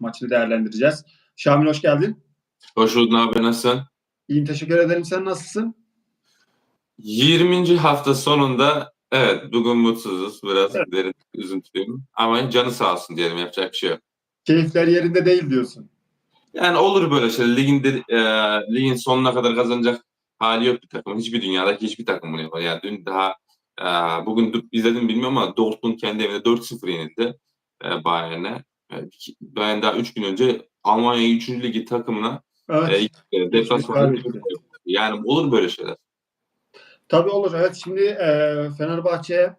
maçını değerlendireceğiz. Şamil hoş geldin. Hoş bulduk abi nasılsın? İyiyim teşekkür ederim. Sen nasılsın? 20. hafta sonunda evet bugün mutsuzuz. Biraz Evet. derin üzüntülüyüm. Ama canı sağ olsun diyelim yapacak bir şey yok. Keyifler yerinde değil diyorsun. Yani olur böyle şey. Ligin, de- e, ligin sonuna kadar kazanacak hali yok bir takımın. Hiçbir dünyadaki hiçbir takım bunu yapar. Yani dün daha e, bugün izledim bilmiyorum ama Dortmund kendi evinde 4-0 yenildi e, Bayern'e. Bayern daha 3 gün önce Almanya 3. ligi takımına Evet. e, deplasmanda yani olur böyle şeyler. Tabii olur. Evet şimdi e, Fenerbahçe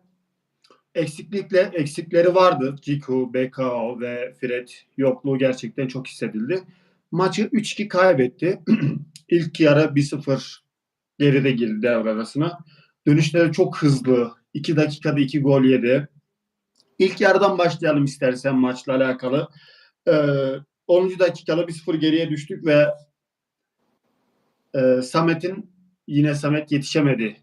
eksiklikle eksikleri vardı. Ciku, BKO ve Fred yokluğu gerçekten çok hissedildi. Maçı 3-2 kaybetti. İlk yarı 1-0 geride girdi devre arasına. Dönüşleri çok hızlı. 2 dakikada 2 gol yedi. İlk yarıdan başlayalım istersen maçla alakalı. Ee, 10. dakikada 1-0 geriye düştük ve e, Samet'in yine Samet yetişemedi.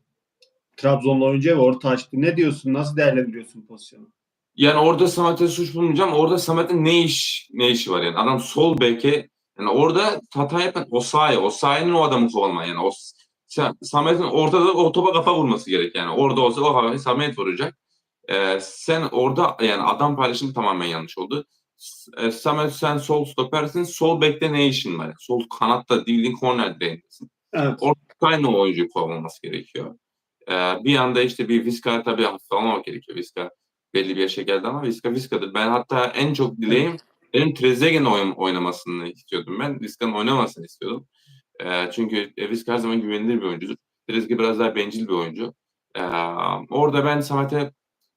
Trabzonlu oyuncuya ve orta açtı. Ne diyorsun? Nasıl değerlendiriyorsun pozisyonu? Yani orada Samet'e suç bulmayacağım. Orada Samet'in ne iş ne işi var yani? Adam sol beke yani orada hata yapan Osayi. Osayi'nin o adamı kovalaman yani. O, Sa- Samet'in ortada o topa kafa vurması gerek yani. Orada olsa o havayı Samet vuracak. Ee, sen orada yani adam paylaşımı tamamen yanlış oldu. E, Samet sen sol stopersin. Sol bekte ne işin var? Sol kanatta değildin korner değilsin. Evet. Aynı o oyuncuyu kovalaması gerekiyor. Ee, bir anda işte bir Vizca tabii hafife almamak gerekiyor. Vizca belli bir yaşa geldi ama Vizca Vizca'dır. Ben hatta en çok dileğim benim Trezeguet'in oyn- oynamasını istiyordum ben. Vizca'nın oynamasını istiyordum. Ee, çünkü e, Vizca her zaman güvenilir bir oyuncudur. Trezeguet biraz daha bencil bir oyuncu. Ee, orada ben Samet'e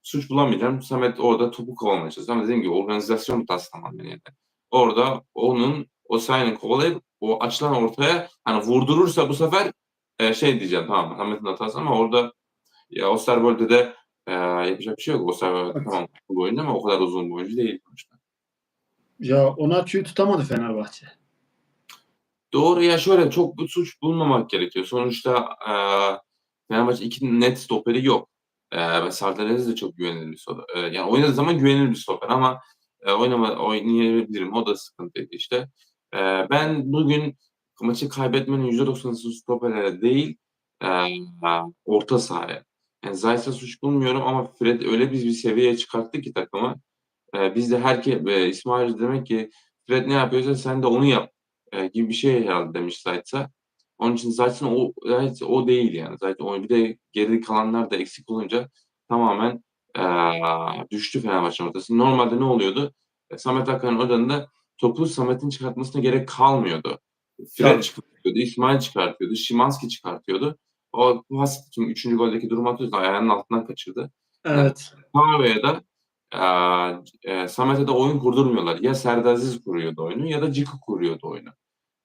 suç bulamayacağım. Samet orada topu kovalamaya çalışıyor. Ama dediğim gibi organizasyon hatası tamamen yani. Orada onun o sayını kovalayıp o açılan ortaya hani vurdurursa bu sefer e, şey diyeceğim tamam Samet'in hatası ama orada ya Osterwold'de de e, yapacak bir şey yok. Osterwold Evet. tamam bu oyuncu ama o kadar uzun bir oyuncu değil sonuçta. Ya Onaçu'yu tutamadı Fenerbahçe. Doğru ya şöyle çok bir suç bulmamak gerekiyor. Sonuçta e, Fenerbahçe iki net stoperi yok. E, ve Serdar Aziz de çok güvenilir bir stoper. E, yani oynadığı zaman güvenilir bir stoper ama e, oynama, oynayabilirim. O da sıkıntıydı işte. E, ben bugün maçı kaybetmenin %90'sı stoperlere değil e, orta sahaya. Yani Zayt'a suç bulmuyorum ama Fred öyle bir, bir seviyeye çıkarttı ki takımı. E, biz de herke e, İsmail demek ki Fred ne yapıyorsa sen de onu yap e, gibi bir şey herhalde demiş Zayt'a. Onun için zaten o Zayt o değil yani. Zaten o bir de geri kalanlar da eksik olunca tamamen e, düştü Fenerbahçe ortası. Normalde ne oluyordu? E, Samet Hakan'ın odanında topu Samet'in çıkartmasına gerek kalmıyordu. Fred çıkartıyordu, İsmail çıkartıyordu, Şimanski çıkartıyordu. O pas şimdi 3. goldeki durum atıyorsa ayağının altından kaçırdı. Evet. Pave'ye da eee, e, Samet'e de oyun kurdurmuyorlar. Ya Serdar Aziz kuruyordu oyunu ya da Ciku kuruyordu oyunu.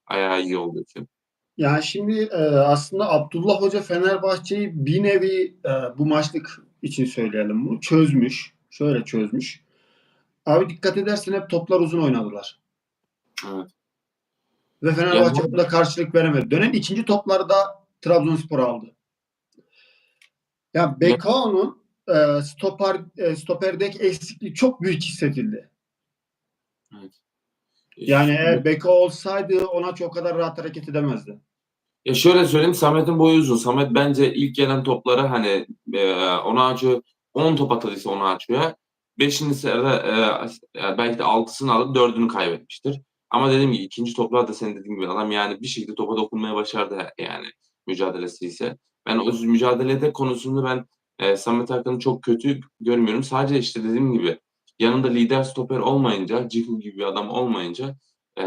Ayağı iyi olduğu için. Yani şimdi e, aslında Abdullah Hoca Fenerbahçe'yi bir nevi e, bu maçlık için söyleyelim bunu çözmüş. Şöyle çözmüş. Abi dikkat edersen hep toplar uzun oynadılar. Evet. Ve Fenerbahçe Yani- burada karşılık veremedi. Dönen ikinci toplarda Trabzonspor aldı. Ya Bekao'nun e, stoper e, stoperdeki eksikliği çok büyük hissedildi. evet. Yani eğer Beko olsaydı ona çok kadar rahat hareket edemezdi. Ya şöyle söyleyeyim Samet'in boyu uzun. Samet bence ilk gelen topları hani e, ona açıyor 10 top atılıysa ona açıyor. 5. sırada e, yani belki de 6'sını alıp 4'ünü kaybetmiştir. Ama dediğim gibi ikinci toplar da senin dediğin gibi adam yani bir şekilde topa dokunmaya başardı yani mücadelesi ise. Ben o mücadelede konusunda ben e, Samet Hakan'ı çok kötü görmüyorum. Sadece işte dediğim gibi yanında lider stoper olmayınca, Ciku gibi bir adam olmayınca e,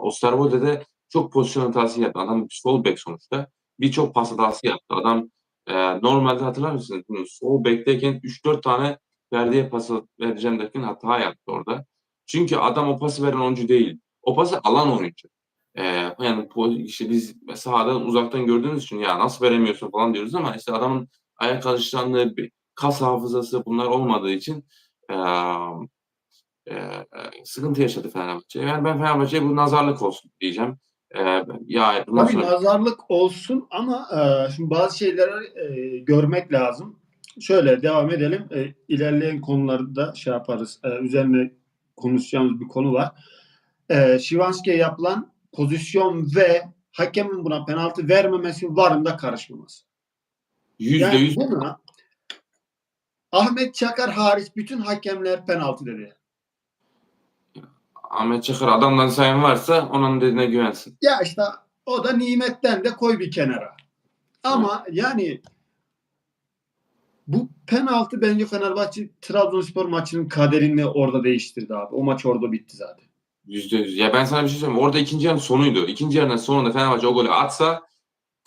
Osterwolde de çok pozisyon hatası yaptı. Adam sol bek sonuçta. Birçok pas hatası yaptı. Adam e, normalde hatırlar mısınız? Bunu sol bekteyken 3-4 tane verdiği pası vereceğim derken hata yaptı orada. Çünkü adam o pası veren oyuncu değil. O pası alan oyuncu. E, yani işte biz sahadan uzaktan gördüğümüz için ya nasıl veremiyorsun falan diyoruz ama işte adamın ayak alışkanlığı, kas hafızası bunlar olmadığı için e, e, sıkıntı yaşadı Fenerbahçe. Yani ben Fenerbahçe'ye bu nazarlık olsun diyeceğim. E, ya bundan Tabii sonra nazarlık olsun ama e, şimdi bazı şeyleri e, görmek lazım. Şöyle devam edelim. E, ilerleyen konularda şey yaparız. E, üzerine konuşacağımız bir konu var. e, Şivanski'ye yapılan pozisyon ve hakemin buna penaltı vermemesi varında karışmaması. Yüzde Yani yüz buna Ahmet Çakar hariç bütün hakemler penaltı dedi. Ahmet Çakır adamdan sayan varsa onun dediğine güvensin. Ya işte o da nimetten de koy bir kenara. Ama yani bu penaltı bence Fenerbahçe Trabzonspor maçının kaderini orada değiştirdi abi. O maç orada bitti zaten. Yüzde yüz. Ya ben sana bir şey söyleyeyim. Orada ikinci yarının sonuydu. İkinci yarının sonunda Fenerbahçe o golü atsa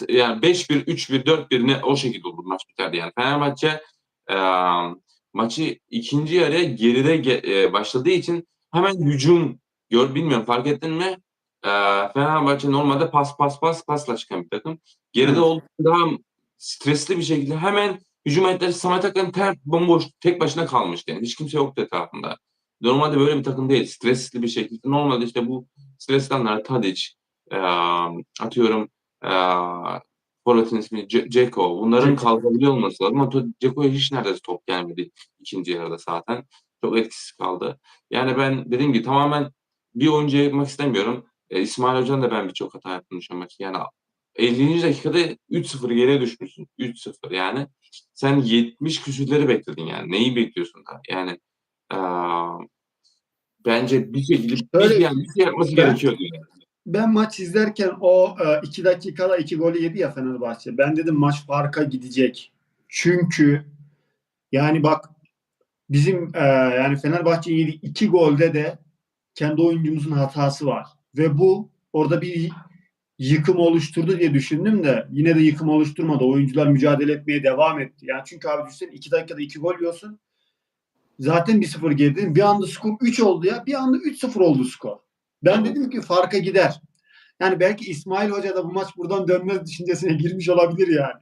yani 5-1, 3-1, 4-1 ne o şekilde olur maç biterdi yani. Fenerbahçe e, maçı ikinci yarıya geride ge- e, başladığı için hemen hücum gör bilmiyorum fark ettin mi? E, Fenerbahçe normalde pas pas pas pasla çıkan bir takım. Geride olduğu daha stresli bir şekilde hemen hücum ettiler. Samet Akın ter bomboş tek başına kalmıştı. Yani hiç kimse yoktu etrafında. Normalde böyle bir takım değil. Stresli bir şekilde. Normalde işte bu stresli anlar Tadic, eee, atıyorum eee Forvet'in ismi Ce- Ceko. Bunların Dzeko. kaldırabiliyor olması lazım. Ama Ceko'ya hiç neredeyse top gelmedi ikinci yarıda zaten. Çok etkisiz kaldı. Yani ben dediğim gibi tamamen bir oyuncuya yapmak istemiyorum. E, İsmail Hoca'nın da ben birçok hata yaptığını maçta. Yani 50. dakikada 3-0 geriye düşmüşsün. 3-0 yani. Sen 70 küsürleri bekledin yani. Neyi bekliyorsun da? Yani eee, bence bir şekilde bir, yani bir şey yapması gerekiyordu yani. Ben maç izlerken o e, iki dakikada iki golü yedi ya Fenerbahçe. Ben dedim maç farka gidecek. Çünkü yani bak bizim e, yani Fenerbahçe'nin yedi iki golde de kendi oyuncumuzun hatası var. Ve bu orada bir yıkım oluşturdu diye düşündüm de yine de yıkım oluşturmadı. Oyuncular mücadele etmeye devam etti. Yani çünkü abi düşünsene iki dakikada iki gol yiyorsun. Zaten 1-0 geridin. Bir anda skor 3 oldu ya. Bir anda 3-0 oldu skor. Ben dedim ki farka gider. Yani belki İsmail Hoca da bu maç buradan dönmez düşüncesine girmiş olabilir yani.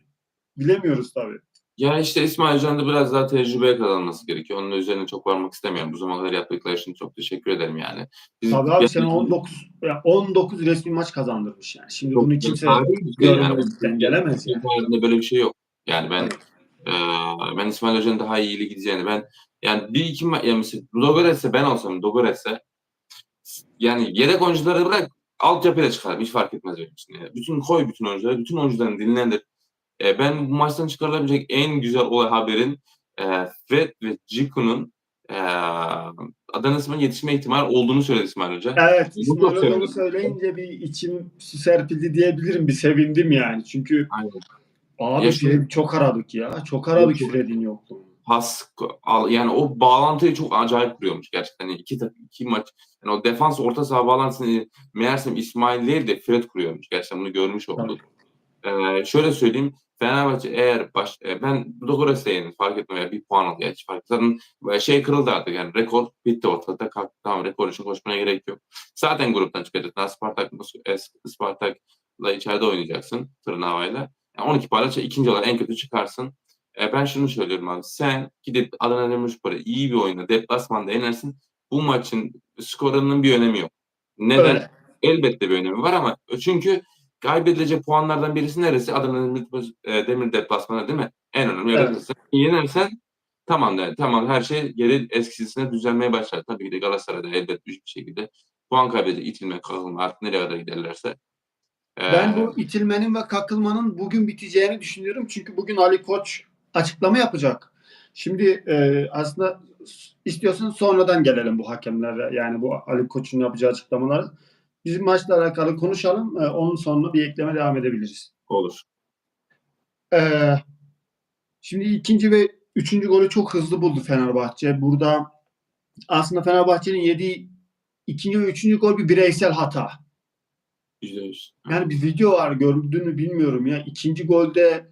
Bilemiyoruz tabii. Ya işte İsmail Hoca'nın da biraz daha tecrübeye kazanması gerekiyor. Onun üzerine çok varmak istemiyorum. Bu zamana kadar yaptıkları için çok teşekkür ederim yani. Biz- Tabii abi sen 19 ya 19 resmi maç kazandırmış yani. Şimdi Çok- bunu kimse şey yani. görmez, dengelemez yani. Böyle bir şey yok. Yani ben Evet. eee, ben İsmail Hoca'nın daha iyi gideceğini ben yani bir iki ma- yani mesela Dogorets'e ben olsam Dogorets'e yani yedek oyuncuları bırak altyapıyla çıkar. Hiç fark etmez benim için. Yani. Bütün koy bütün oyuncuları, bütün oyuncuların dinlendir. E, ben bu maçtan çıkarılabilecek en güzel olay haberin e, Fred ve Ciku'nun e, Adana Demirspor'a yetişme ihtimali olduğunu söyledi İsmail Hoca. Evet İsmail Hoca onu söyleyince bir içim su serpildi diyebilirim. Bir sevindim yani. Çünkü Aynen. abi Ya şey, çok aradık ya. Çok aradık. Fred'in yokluğunu. Pas al yani o bağlantıyı çok acayip kuruyormuş gerçekten. Yani iki iki maç yani o defans orta saha bağlantısını meğersem İsmail değil de Fred kuruyormuş. Gerçekten bunu görmüş olduk. Ee, şöyle söyleyeyim. Fenerbahçe eğer baş, e, ben Ludogorets'e yenildi fark etmiyor yani bir puan aldı hiç fark Zaten e, şey kırıldı artık yani rekor bitti ortada kalktı tamam rekor için koşmaya gerek yok. Zaten gruptan çıkacaksın. Spartak, Mos- Spartak'la içeride oynayacaksın tırnavayla. Yani 12 payla ikinci olarak en kötü çıkarsın. E, ben şunu söylüyorum abi. Sen gidip Adana Demirspor'a iyi bir oyunda deplasmanda yenersin. Bu maçın skorunun bir önemi yok. Neden? Öyle. Elbette bir önemi var ama çünkü kaybedilecek puanlardan birisi neresi? Adana Demir, e, Demir deplasmanı değil mi? En önemli. Evet. Yenersen tamam der. Tamam her şey geri eskisine düzelmeye başlar. Tabii ki de Galatasaray'da elbet bir şekilde puan kaybedecek, itilme, kakılma artık nereye kadar giderlerse. E, Ben bu itilmenin ve kakılmanın bugün biteceğini düşünüyorum. Çünkü bugün Ali Koç açıklama yapacak. Şimdi e, aslında istiyorsan sonradan gelelim bu hakemlere. Yani bu Ali Koç'un yapacağı açıklamaları. Bizim maçla alakalı konuşalım. E, onun sonuna bir ekleme devam edebiliriz. olur. Ee, şimdi ikinci ve üçüncü golü çok hızlı buldu Fenerbahçe. Burada aslında Fenerbahçe'nin yediği ikinci ve üçüncü gol bir bireysel hata. Yüzde yüz. Yani bir video var gördüğünü bilmiyorum ya. İkinci golde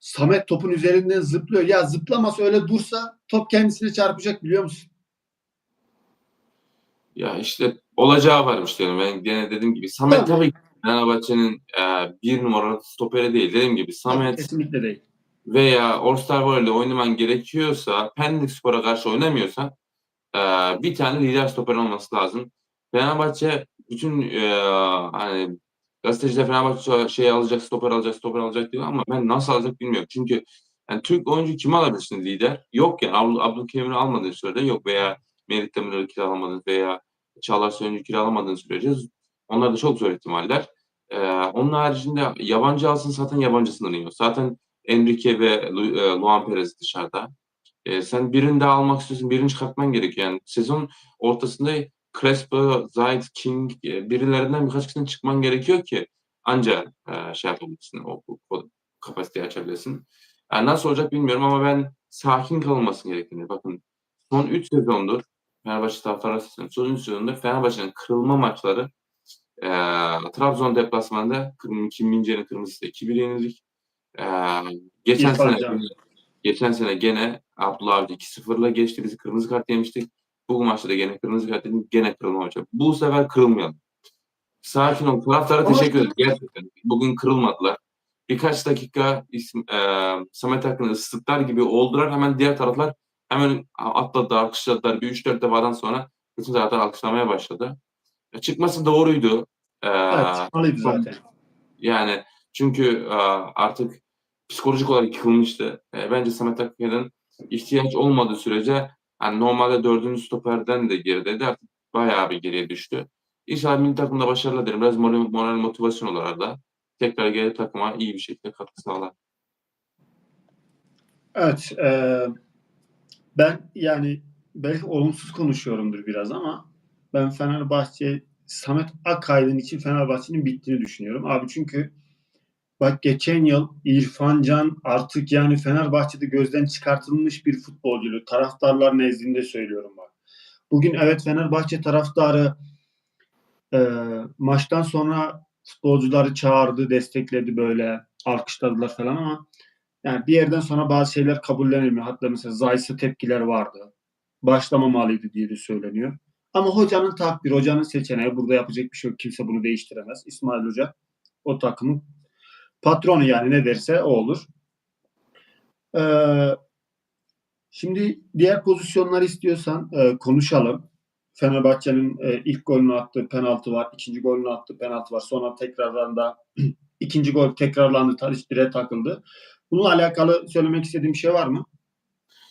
Samet topun üzerinden zıplıyor. Ya zıplamasa öyle dursa top kendisine çarpacak biliyor musun? Ya işte olacağı varmış diyorum. Ben gene dediğim gibi Samet Tabii. tabii Fenerbahçe'nin e, bir numaralı stoperi değil. Dediğim gibi Samet Kesinlikle değil. veya All-Star Volley'de oynaman gerekiyorsa, Pendik Spor'a karşı oynamıyorsan e, bir tane lider stoper olması lazım. Fenerbahçe bütün e, hani gazeteciler Fenerbahçe şey alacak, stoper alacak, stoper alacak diyor ama ben nasıl alacak bilmiyorum. Çünkü yani Türk oyuncu kimi alabilir şimdi lider? Yok yani Abdül, Abdülkerim'i almadığı sürede yok veya Merit Demirel'i kiralamadığınız veya Çağlar Söyüncü kiralamadığın sürece onlar da çok zor ihtimaller. Ee, onun haricinde yabancı alsın zaten yabancı sınırıyor. Zaten Enrique ve Lu, e, Luan Perez dışarıda. Ee, sen birini daha almak istiyorsun, birini çıkartman gerekiyor. Yani sezon ortasında Crespo, Zayt, King e, birilerinden birkaç kişinin çıkman gerekiyor ki anca e, şey yapabilirsin, o, o, o kapasiteyi açabilirsin. Yani nasıl olacak bilmiyorum ama ben sakin kalınması gerektiğini. Bakın son 3 sezondur Fenerbahçe taraftarı sesleniyorum. Son 3 sezondur Fenerbahçe'nin kırılma maçları e, Trabzon deplasmanında Kim Mince'nin kırmızısı 2-1 yenildik. E, geçen İrfan sene geçen sene gene Abdullah Avcı 2-0'la geçti. Bizi kırmızı kart yemiştik. Bu maçta da gene kırmızı kart yedik. Gene kırılma maçı. Bu sefer kırılmayalım. Sakin ol. Taraftara teşekkür ederim. Gerçekten. Bugün kırılmadılar. Birkaç dakika isim, e, Samet hakkında ıslıklar gibi oldular. Hemen diğer taraflar hemen atladılar, alkışladılar. Bir 3-4 defadan sonra bütün taraftar alkışlamaya başladı. E, çıkması doğruydu. E, Evet, çıkmalıydı zaten. yani çünkü e, artık psikolojik olarak yıkılmıştı. E, bence Samet Akkaya'nın ihtiyaç olmadığı sürece hani normalde dördüncü stoperden de gerideydi artık bayağı bir geriye düştü. İnşallah milli takımda başarılı derim. Biraz moral, moral motivasyon olarak da tekrar geri takıma iyi bir şekilde katkı sağlar. Evet. e, ben yani belki olumsuz konuşuyorumdur biraz ama ben Fenerbahçe Samet Akaydın için Fenerbahçe'nin bittiğini düşünüyorum. Abi çünkü bak geçen yıl İrfan Can artık yani Fenerbahçe'de gözden çıkartılmış bir futbolcu. Taraftarlar nezdinde söylüyorum bak. Bugün evet Fenerbahçe taraftarı e, maçtan sonra futbolcuları çağırdı, destekledi böyle, alkışladılar falan ama yani bir yerden sonra bazı şeyler kabullenilmiyor. Hatta mesela Zayt'sa tepkiler vardı. Başlamamalıydı diye de söyleniyor. Ama hocanın takdiri, hocanın seçeneği. Burada yapacak bir şey yok. Kimse bunu değiştiremez. İsmail Hoca o takımın patronu yani ne derse o olur. Ee, şimdi diğer pozisyonları istiyorsan e, konuşalım. Fenerbahçe'nin e, ilk golünü attığı penaltı var. ikinci golünü attığı penaltı var. Sonra tekrarlarında ikinci gol tekrarlandı. Tadiç direğe takıldı. Bununla alakalı söylemek istediğim şey var mı?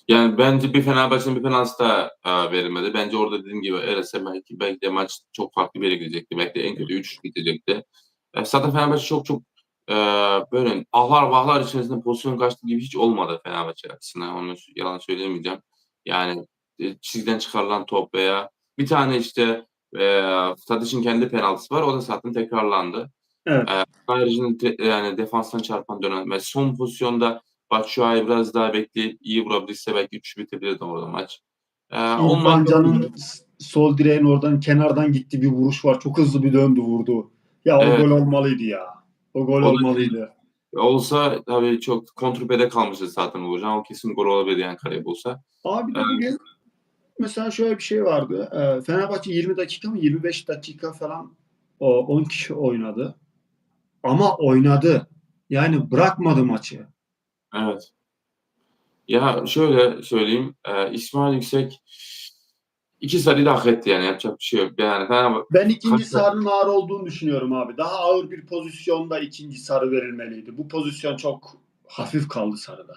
Yani bence bir Fenerbahçe'nin bir penaltı da e, verilmedi. Bence orada dediğim gibi Eres'e belki, belki de maç çok farklı bir yere gidecekti. Belki de en kötü 3 gidecekti. E, zaten Fenerbahçe çok çok e, böyle ahlar vahlar içerisinde pozisyon kaçtı gibi hiç olmadı Fenerbahçe açısından. Onu yalan söyleyemeyeceğim. Yani e, çizgiden çıkarılan top veya bir tane işte e, Tadic'in kendi penaltısı var. O da zaten tekrarlandı. Evet. E, ayrıca de- yani defanstan çarpan dönem ve son pozisyonda Batshuayi biraz daha bekleyip iyi vurabilirse belki 3 bitebilirdi orada maç. Ee, İrfan olmadı. Can'ın sol direğin oradan kenardan gitti bir vuruş var. Çok hızlı bir döndü vurdu. Ya o Evet. gol olmalıydı ya. O gol O olmalıydı. Olsa tabii çok kontrpede kalmıştı zaten Uğurcan. O kesin gol olabilir yani kaleye bulsa. Abi de Evet. bugün mesela şöyle bir şey vardı. Ee, Fenerbahçe 20 dakika mı 25 dakika falan o 10 kişi oynadı. Ama oynadı. Yani bırakmadı maçı. Evet. Ya şöyle söyleyeyim. E, İsmail Yüksek iki sarıyı da hak etti yani yapacak bir şey yok. Yani Fenerbahçe Ben ikinci Haklı. sarının ağır olduğunu düşünüyorum abi. Daha ağır bir pozisyonda ikinci sarı verilmeliydi. Bu pozisyon çok hafif kaldı sarıda.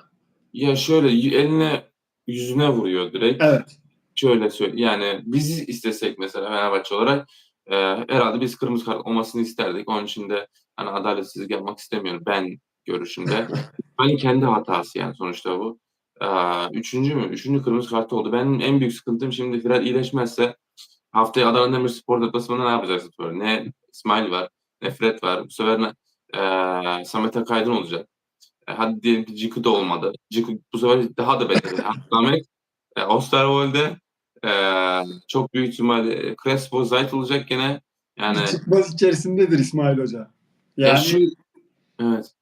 ya şöyle y- eline yüzüne vuruyor direkt. Evet. şöyle söyle yani biz istesek mesela Fenerbahçe olarak e, herhalde biz kırmızı kart olmasını isterdik. Onun için de hani adaletsizlik yapmak istemiyorum ben görüşümde. hani kendi hatası yani sonuçta bu. E, üçüncü mü? Üçüncü kırmızı kart oldu. Benim en büyük sıkıntım şimdi Fred iyileşmezse haftaya Adana Demirspor deplasmanında ne yapacaksın? Böyle? Ne İsmail var, ne Fred var. Bu sefer ne, e, Samet Akaydın olacak. E, hadi diyelim ki Ciku da olmadı. Ciku bu sefer daha da beter. Samet e, Osterwolde e, çok büyük ihtimalle Crespo Zayt olacak gene. Yani Bir çıkmaz içerisindedir İsmail Hoca. ya Yani şu evet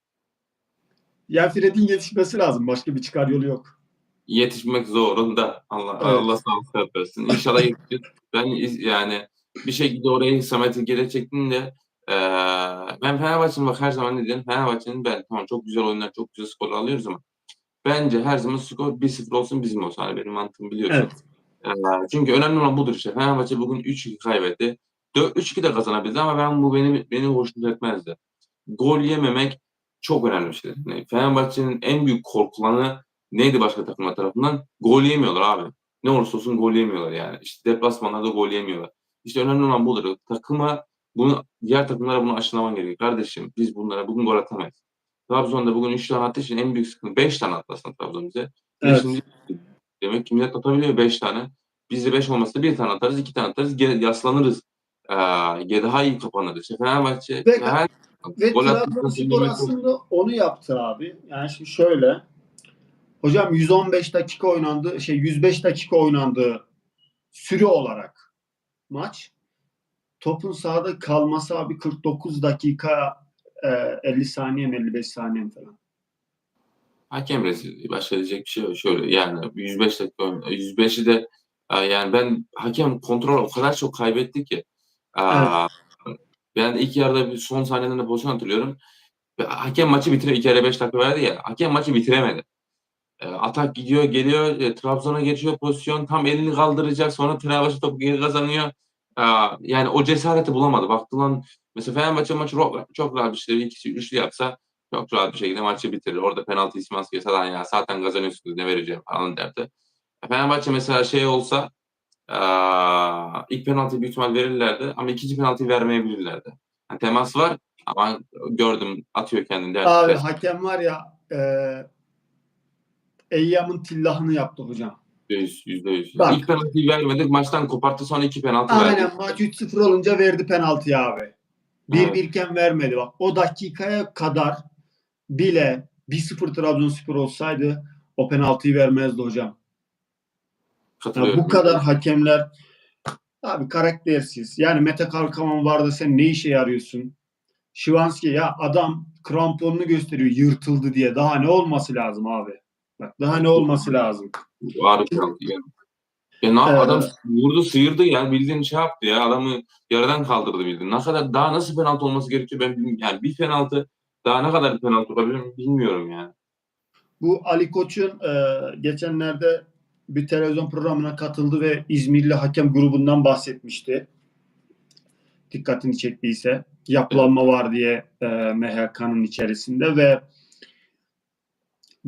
ya Fred'in yetişmesi lazım. Başka bir çıkar yolu yok. yetişmek zorunda. Allah Evet. Allah sağlık versin. İnşallah yetişir. Ben yani bir şekilde orayı Samet'i geri çektim de e, ben Fenerbahçe'nin bak her zaman ne diyorum Fenerbahçe'nin ben tamam çok güzel oyunlar çok güzel skor alıyoruz ama bence her zaman skor 1-0 olsun bizim olsun. Hani benim mantığım biliyorsun. Evet. Ee, çünkü önemli olan budur işte. Fenerbahçe bugün 3-2 kaybetti. 4-3-2 de kazanabildi ama ben bu beni beni hoşnut etmezdi. Gol yememek çok önemli bir şey. Yani Fenerbahçe'nin en büyük korkulanı neydi başka takımlar tarafından? Gol yemiyorlar abi. Ne olursa olsun gol yemiyorlar yani. İşte deplasmanlarda gol yemiyorlar. İşte önemli olan budur. Takıma bunu diğer takımlara bunu aşılaman gerekiyor. Kardeşim biz bunlara bugün gol atamayız. Trabzon'da bugün 3 tane attığı için en büyük sıkıntı 5 tane attı aslında Trabzon bize. Evet. Beşinci- demek ki millet atabiliyor 5 tane. Biz de 5 olmasa bir tane atarız, iki tane atarız. Yaslanırız. Ee, daha iyi kapanırız. İşte Fenerbahçe her Ve Gol Trabzonspor aslında onu yaptı abi. Yani şimdi şöyle. Hocam 115 dakika oynandı, şey 105 dakika oynandı süre olarak maç. Topun sahada kalması abi 49 dakika e, 50 saniye mi 55 saniye falan. Hakem rezilliği. Başka diyecek bir şey yok. Şöyle yani 105 dakika oyun- 105'i de e, yani ben hakem kontrol o kadar çok kaybetti ki. E, Ben ilk yarıda bir son saniyelerinde pozisyon hatırlıyorum. Hakem maçı bitiriyor. İlk yarıda 5 dakika verdi ya. Hakem maçı bitiremedi. E, atak gidiyor, geliyor. e, Trabzon'a geçiyor pozisyon. Tam elini kaldıracak. Sonra Fenerbahçe topu geri kazanıyor. E, yani o cesareti bulamadı. Baktı lan mesela Fenerbahçe maçı çok, rahat bir şey. İkisi üçlü yapsa çok rahat bir şekilde maçı bitirir. Orada penaltı ismi askıyor. Lan ya zaten kazanıyorsunuz ne vereceğim falan derdi. Fenerbahçe mesela şey olsa eee, ilk penaltıyı büyük ihtimal verirlerdi ama ikinci penaltıyı vermeyebilirlerdi. Yani temas var ama gördüm atıyor kendini. Abi hakem var ya e, Eyyam'ın tillahını yaptı hocam. Yüz, yüzde yüz. Bak. İlk penaltıyı vermedik maçtan koparttı sonra iki penaltı verdi. Aynen maç 3-0 olunca verdi penaltıyı abi. 1-1 Evet. iken vermedi bak. O dakikaya kadar bile 1-0 Trabzonspor olsaydı o penaltıyı vermezdi hocam. Ya bu kadar hakemler abi karaktersiz. Yani Mete Kalkavan vardı sen ne işe yarıyorsun? Şivanski ya adam kramponunu gösteriyor yırtıldı diye. Daha ne olması lazım abi? Bak daha ne olması lazım? Penaltı yani. Ya ne Evet. adam vurdu sıyırdı ya bildiğin şey yaptı ya adamı yaradan kaldırdı bildiğin. Ne kadar daha nasıl penaltı olması gerekiyor ben bilmiyorum. Yani bir penaltı daha ne kadar penaltı olabilir bilmiyorum yani. Bu Ali Koç'un e, geçenlerde bir televizyon programına katıldı ve İzmirli hakem grubundan bahsetmişti. Dikkatini çektiyse. Yapılanma var diye e, MHK'nın içerisinde ve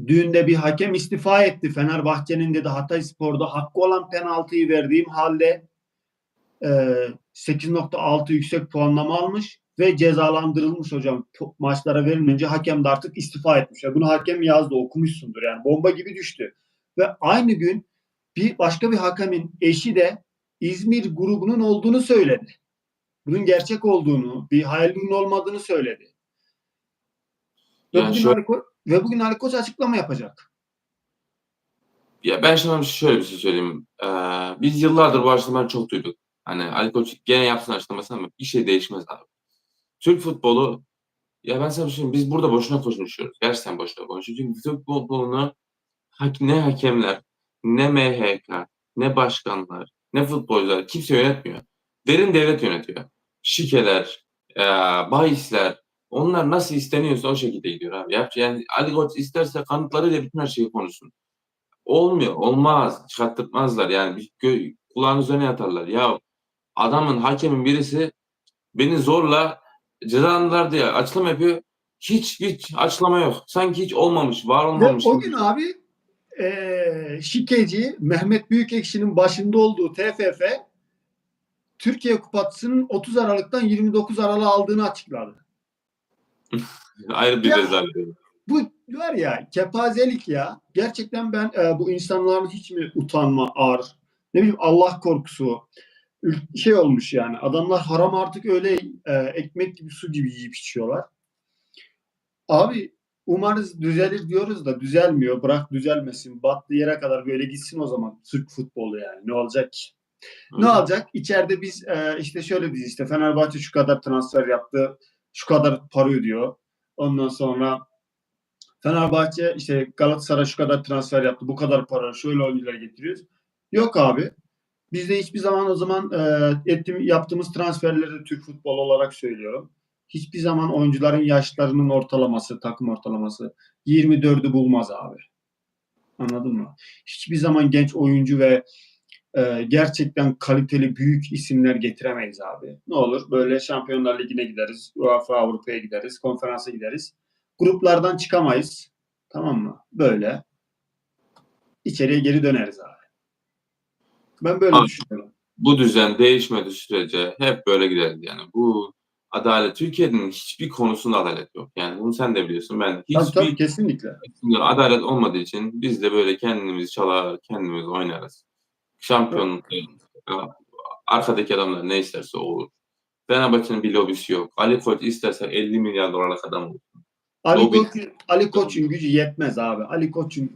düğünde bir hakem istifa etti. Fenerbahçe'nin dedi Hatay Spor'da hakkı olan penaltıyı verdiğim halde e, 8.6 yüksek puanlama almış ve cezalandırılmış hocam. Maçlara verilmeyince hakem de artık istifa etmiş. Ya Bunu hakem yazdı okumuşsundur yani bomba gibi düştü. Ve aynı gün bir başka bir hakemin eşi de İzmir grubunun olduğunu söyledi. Bunun gerçek olduğunu, bir hayalinin olmadığını söyledi. Ve, Yani bugün şöyle- Ali Ko- ve bugün Ali Koç açıklama yapacak. Ya ben sana şöyle bir şey söyleyeyim. Ee, biz yıllardır bu açıklamaları çok duyduk. Hani Ali Koç gene yapsın açıklamasını ama bir şey değişmez abi. Türk futbolu ya ben sana bir şey söyleyeyim. Biz burada boşuna konuşuyoruz. Gerçekten boşuna konuşuyoruz. Çünkü Türk futbolunu hak- ne hakemler, ne MHK, ne başkanlar, ne futbolcular kimse yönetmiyor. Derin devlet yönetiyor. Şikeler, e, bahisler, onlar nasıl isteniyorsa o şekilde gidiyor abi. Yap, yani Ali Koç isterse kanıtlarıyla bütün her şeyi konuşsun. Olmuyor, olmaz. Çıkarttırmazlar yani. Bir gö- kulağın üzerine yatarlar. Ya adamın, hakemin birisi beni zorla cezalandılar diye açıklama yapıyor. Hiç hiç açıklama yok. Sanki hiç olmamış, var Ve olmamış. o gün abi eee şikeci Mehmet Büyükekşi'nin başında olduğu TFF Türkiye Kupası'nın 30 Aralık'tan 29 Aralık'a aldığını açıkladı. Ayrı bir Ya- rezalet. Bu var ya kepazelik ya. Gerçekten ben e, bu insanların hiç mi utanma, ar, ne bileyim Allah korkusu şey olmuş yani. Adamlar haram artık öyle e, ekmek gibi su gibi yiyip içiyorlar. Abi umarız düzelir diyoruz da düzelmiyor. Bırak düzelmesin. Battığı yere kadar böyle gitsin o zaman Türk futbolu yani. Ne olacak ki? Ne olacak? İçeride biz e, işte şöyle biz işte Fenerbahçe şu kadar transfer yaptı. Şu kadar para ödüyor. Ondan sonra Fenerbahçe işte Galatasaray şu kadar transfer yaptı. Bu kadar para şöyle oyuncular getiriyoruz. Yok abi. Biz de hiçbir zaman o zaman e, ettim, yaptığımız transferleri Türk futbolu olarak söylüyorum. Hiçbir zaman oyuncuların yaşlarının ortalaması, takım ortalaması 24'ü bulmaz abi. Anladın mı? Hiçbir zaman genç oyuncu ve e, gerçekten kaliteli büyük isimler getiremeyiz abi. Ne olur böyle Şampiyonlar Ligi'ne gideriz, UEFA Avrupa'ya gideriz, konferansa gideriz. Gruplardan çıkamayız. Tamam mı? Böyle. İçeriye geri döneriz abi. Ben böyle Abi. düşünüyorum. bu düzen değişmediği sürece hep böyle gideriz yani. Bu adalet Türkiye'nin hiçbir konusunda adalet yok. Yani bunu sen de biliyorsun. Ben hiçbir tabii kesinlikle. Adalet olmadığı için biz de böyle kendimizi çalar, kendimiz oynarız. Şampiyon arkadaki adamlar ne isterse olur. Fenerbahçe'nin bir lobisi yok. Ali Koç isterse 50 milyar dolarlık adam olur. Ali. Koç Ali Koç'un gücü yetmez abi. Ali Koç'un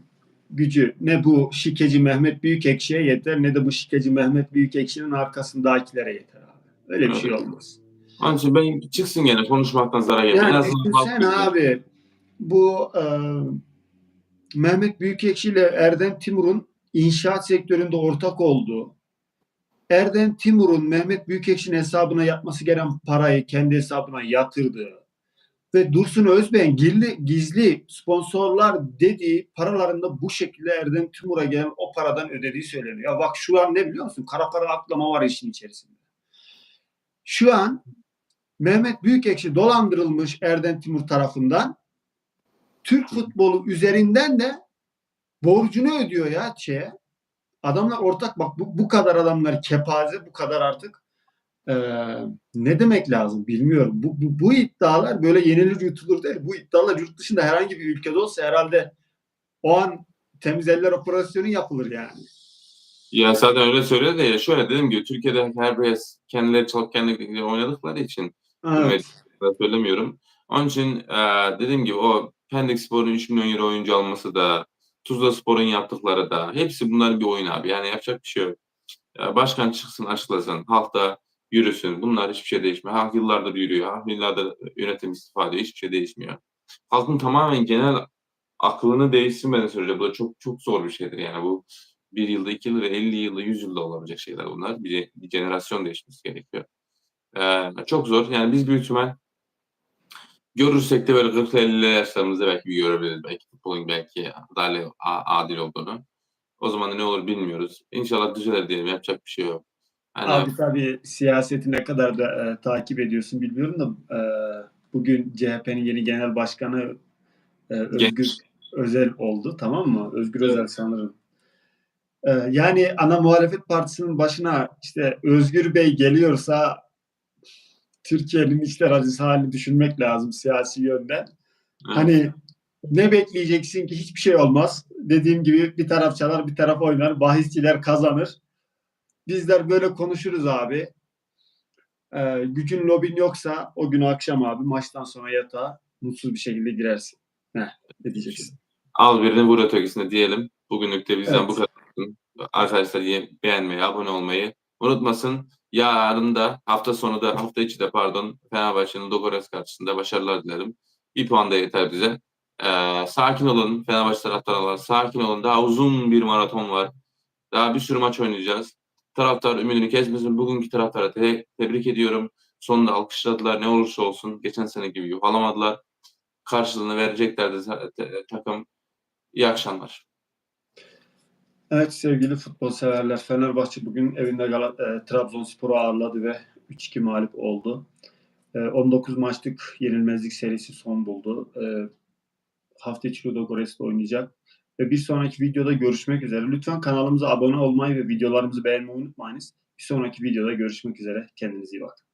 gücü ne bu şikeci Mehmet Büyükekşi'ye yeter ne de bu şikeci Mehmet Büyükekşi'nin arkasındakilere yeter abi. Öyle bir şey Evet. olmaz. Onun için ben çıksın gene konuşmaktan zarar gelmez. En Yani azından düşünsene halk biliyor. abi bu e, Mehmet Büyükekşi ile Erdem Timur'un inşaat sektöründe ortak olduğu Erdem Timur'un Mehmet Büyükekşi'nin hesabına yapması gereken parayı kendi hesabına yatırdığı ve Dursun Özbey'in gizli, gizli sponsorlar dediği paralarında bu şekilde Erdem Timur'a gelen o paradan ödediği söyleniyor. Ya bak şu an ne biliyor musun? Kara para aklama var işin içerisinde. Şu an Mehmet Büyükekşi dolandırılmış Erdem Timur tarafından. Türk futbolu üzerinden de borcunu ödüyor ya şeye. Adamlar ortak bak bu, bu kadar adamlar kepaze bu kadar artık eee, ne demek lazım bilmiyorum. Bu, bu, bu iddialar böyle yenilir yutulur değil. Bu iddialar yurt dışında herhangi bir ülkede olsa herhalde o an temiz eller operasyonu yapılır yani. Ya zaten öyle söyledi de ya şöyle dedim ki Türkiye'de her biraz kendileri çalıp kendileri oynadıkları için Evet. ben söylemiyorum. Onun için e, dediğim gibi o Pendik Spor'un 3 milyon euro oyuncu alması da Tuzla Spor'un yaptıkları da hepsi bunların bir oyun abi. Yani yapacak bir şey yok. Ya başkan çıksın açıklasın. Halk da yürüsün. Bunlar hiçbir şey değişmiyor. Halk yıllardır yürüyor. Halk yıllardır yönetim istifa ediyor. Hiçbir şey değişmiyor. Halkın tamamen genel aklını değiştirmeden sürece bu da çok çok zor bir şeydir. Yani bu bir yılda, iki yılda, 50 yılda, 100 yılda olabilecek şeyler bunlar. Bir, bir jenerasyon değişmesi gerekiyor. Ee, çok zor. Yani biz büyük ihtimal görürsek de böyle 40-50 yaşlarımızda belki bir görebiliriz. Belki futbolun belki adil, adil olduğunu. O zaman da ne olur bilmiyoruz. İnşallah düzelir diyelim. Yapacak bir şey yok. Yani Abi tabii siyaseti ne kadar da e, takip ediyorsun bilmiyorum da e, bugün CHP'nin yeni genel başkanı e, Özgür Özel oldu tamam mı? Özgür Evet. Özel sanırım. E, yani ana muhalefet partisinin başına işte Özgür Bey geliyorsa Türkiye'nin işler acısı halini düşünmek lazım siyasi yönden. evet. Hani ne bekleyeceksin ki hiçbir şey olmaz. Dediğim gibi bir taraf çalar bir taraf oynar. Bahisçiler kazanır. Bizler böyle konuşuruz abi. Ee, gücün lobin yoksa o gün akşam abi maçtan sonra yatağa mutsuz bir şekilde girersin. Heh, ne diyeceksin? Al birini vur ötekisine diyelim. Bugünlük de bizden Evet. bu kadar. Arkadaşlar ye- beğenmeyi, abone olmayı unutmasın. Yarın da hafta sonu da hafta içi de pardon Fenerbahçe'nin Dogores karşısında başarılar dilerim. Bir puan da yeter bize. Ee, sakin olun Fenerbahçe taraftarlar. Sakin olun. Daha uzun bir maraton var. Daha bir sürü maç oynayacağız. Taraftar ümidini kesmesin. Bugünkü taraftarı te- tebrik ediyorum. Sonunda alkışladılar. Ne olursa olsun. Geçen sene gibi yuhalamadılar. Karşılığını vereceklerdi ta- ta- takım. İyi akşamlar. Evet sevgili futbol severler Fenerbahçe bugün evinde Gal- e, Trabzonspor'u ağırladı ve 3-2 mağlup oldu. E, 19 maçlık yenilmezlik serisi son buldu. E, hafta içi Ludogorets'te oynayacak. Ve bir sonraki videoda görüşmek üzere. Lütfen kanalımıza abone olmayı ve videolarımızı beğenmeyi unutmayınız. Bir sonraki videoda görüşmek üzere. Kendinize iyi bakın.